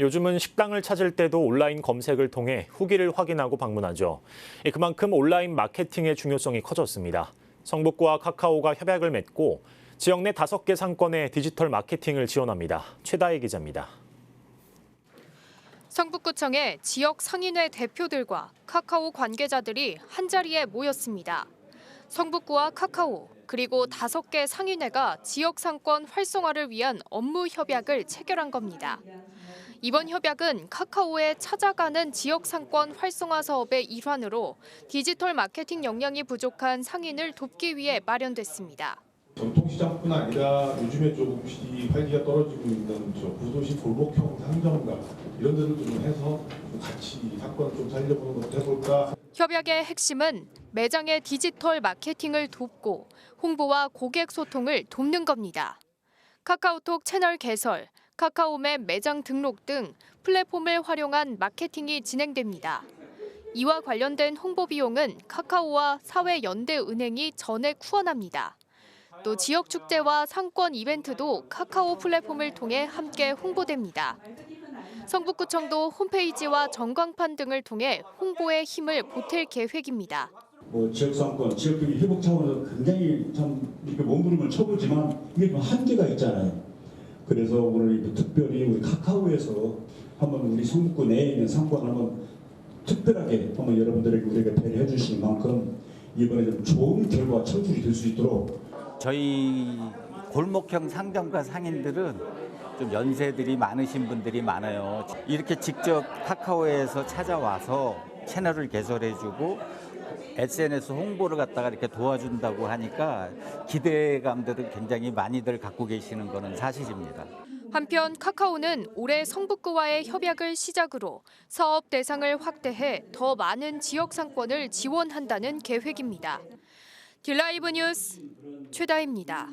요즘은 식당을 찾을 때도 온라인 검색을 통해 후기를 확인하고 방문하죠. 예, 그만큼 온라인 마케팅의 중요성이 커졌습니다. 성북구와 카카오가 협약을 맺고 지역 내 다섯 개 상권의 디지털 마케팅을 지원합니다. 최다혜 기자입니다. 성북구청의 지역 상인회 대표들과 카카오 관계자들이 한자리에 모였습니다. 성북구와 카카오 그리고 다섯 개 상인회가 지역 상권 활성화를 위한 업무 협약을 체결한 겁니다. 이번 협약은 카카오의 찾아가는 지역 상권 활성화 사업의 일환으로 디지털 마케팅 역량이 부족한 상인을 돕기 위해 마련됐습니다. 전통시장뿐 아니라 요즘에 조금씩 활기가 떨어지고 있는 저 구도시 골목형 상점가 이런 데도 좀 해서 좀 같이 사건을 좀 살려보는 것도 해볼까 협약의 핵심은 매장의 디지털 마케팅을 돕고 홍보와 고객 소통을 돕는 겁니다. 카카오톡 채널 개설, 카카오맵 매장 등록 등 플랫폼을 활용한 마케팅이 진행됩니다. 이와 관련된 홍보 비용은 카카오와 사회연대은행이 전액 후원합니다. 또 지역 축제와 상권 이벤트도 카카오 플랫폼을 통해 함께 홍보됩니다. 성북구청도 홈페이지와 전광판 등을 통해 홍보에 힘을 보탤 계획입니다. 뭐 지역 상권, 지역적인 회복 차원에서 굉장히 참 이렇게 몸부림을 쳐보지만 이게 좀 한계가 있잖아요. 그래서 오늘 특별히 우리 카카오에서 한번 우리 성북구 내에 있는 상권 한번 특별하게 한번 여러분들에게 우리에게 배려해 주신 만큼 이번에 좀 좋은 결과 창출이 될 수 있도록 저희 골목형 상점가 상인들은 좀 연세들이 많으신 분들이 많아요. 이렇게 직접 카카오에서 찾아와서 채널을 개설해주고 SNS 홍보를 갖다가 이렇게 도와준다고 하니까 기대감들을 굉장히 많이들 갖고 계시는 것은 사실입니다. 한편 카카오는 올해 성북구와의 협약을 시작으로 사업 대상을 확대해 더 많은 지역 상권을 지원한다는 계획입니다. 딜라이브 뉴스 최다입니다.